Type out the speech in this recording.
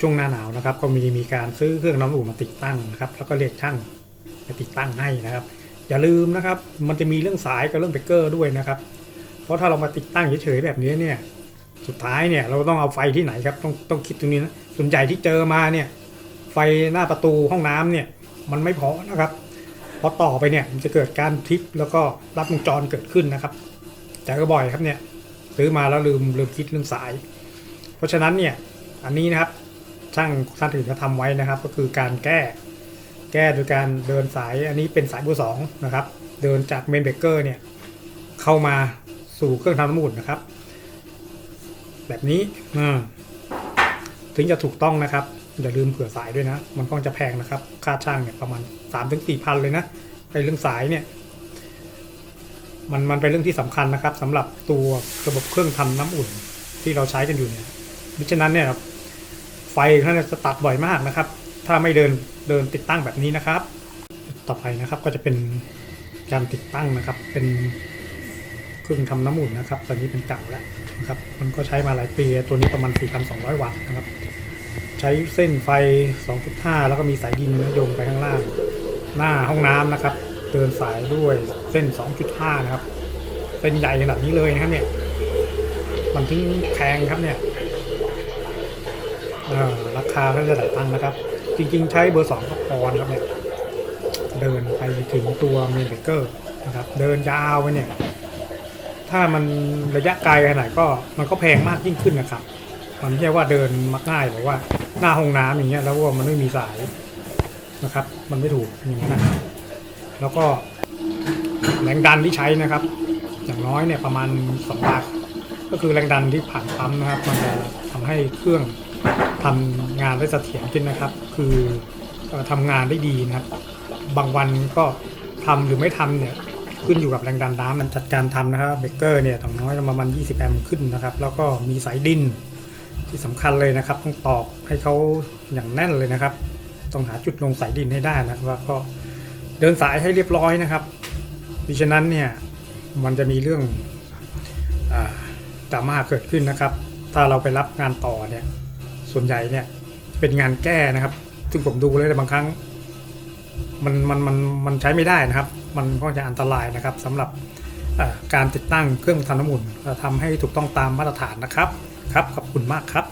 ช่วงหน้าหนาวนะครับ ก็มีมีการซื้อเครื่องน้ำอุ่นมาติดตั้งนะครับ แล้วก็เรียกช่างมาติดตั้งให้นะครับ อย่าลืมนะครับ มันจะมีเรื่องสายกับเรื่องเบรกเกอร์ด้วยนะครับ เพราะถ้าเรามาติดตั้งเฉยๆแบบนี้เนี่ย สุดท้ายเนี่ยเราต้องเอาไฟที่ไหนครับ ต้องต้องคิดตรงนี้นะส่วนใหญ่ที่เจอมาเนี่ย ไฟหน้าประตูห้องน้ำเนี่ย มันไม่พอนะครับพอต่อไปเนี่ยมันจะเกิดการทริปแล้วก็รับวงจรเกิดขึ้นนะครับ แต่ก็บ่อยครับเนี่ยซื้อมาแล้วลืมลืมคิดเรื่องสาย เพราะฉะนั้นเนี่ยอันนี้นะครับ ช่างท่านอื่นเขาทำไว้นะครับ ก็คือการแก้ แก้โดยการเดินสายอันนี้เป็นสายเบอร์สองนะครับ เดินจากเมนเบรกเกอร์เนี่ยเข้ามาสู่เครื่องทำน้ำอุ่นนะครับ แบบนี้ถึงจะถูกต้องนะครับอย่าลืมเผื่อสายด้วยนะ มันก็จะแพงนะครับ ค่าช่างเนี่ยประมาณ3ามถึงสี่พันเลยนะไอ้เรื่องสายเนี่ย มันมันเป็นเรื่องที่สำคัญนะครับสำหรับตัวระบบเครื่องทำน้ำอุ่นที่เราใช้กันอยู่เนี่ยมิฉะนั้นเนี่ย ฟท่านจะตัดบ่อยมากนะครับ ถ้าไม่เดินเดินติดตั้งแบบนี้นะครับ ต่อไปนะครับก็จะเป็นการติดตั้งนะครับ เป็นเครื่องทำน้ำอุ่นนะครับ ตอนนี้เป็นเก่าแล้วนะครับ มันก็ใช้มาหลายปีตัวนี้ประมาณ 4,200 วัตต์นะครับ ใช้เส้นไฟ 2.5 แล้วก็มีสายดินโยงไปข้างล่าง หน้าห้องน้ำนะครับ เดินสายด้วยเส้น 2.5 นะครับ เป็นใหญ่ขนาดนี้เลยนะครับเนี่ย มันถึงแพงครับเนี่ย ราคาก็จะหลายตังนะครับ จริงๆ ใช้เบอร์สองก็พอนะครับเนี่ยเดินไปถึงตัวเมนเบเกอร์นะครับ เดินยาวไปเนี่ย ถ้ามันระยะไกลขนาดก็มันก็แพงมากยิ่งขึ้นนะครับมันไม่ใช่ว่าเดินมักง่ายหรือว่าหน้าห้องน้ำอย่างเงี้ยแล้วว่ามันไม่มีสายนะครับ มันไม่ถูกอย่างนั้นนะครับ แล้วก็แรงดันที่ใช้นะครับ อย่างน้อยเนี่ยประมาณ2บาทก็คือแรงดันที่ผ่านปั๊มนะครับ มันจะทำให้เครื่อง ทำงานได้เสถียรขึ้นนะครับ คือทำงานได้ดีนะครับ บางวันก็ทำหรือไม่ทำเนี่ยขึ้นอยู่กับแรงดันน้ำมันจัดการทำนะครับเบเกอร์เนี่ยต้องน้อยประมาณ 20 แอมป์ขึ้นนะครับ แล้วก็มีสายดินที่สำคัญเลยนะครับ ต้องตอกให้เขาอย่างแน่นเลยนะครับ ต้องหาจุดลงสายดินให้ได้นะครับก็เดินสายให้เรียบร้อยนะครับดิฉะนั้นเนี่ยมันจะมีเรื่องอ่าดราม่าเกิดขึ้นนะครับ ถ้าเราไปรับงานต่อเนี่ย ส่วนใหญ่เนี่ยเป็นงานแก้นะครับ ซึ่งผมดูเลยแต่บางครั้ง มันมันมันมันใช้ไม่ได้นะครับ มันก็จะอันตรายนะครับสำหรับการติดตั้งเครื่องทำน้ำอุ่นทำให้ถูกต้องตามมาตรฐานนะครับครับขอบคุณมากครับ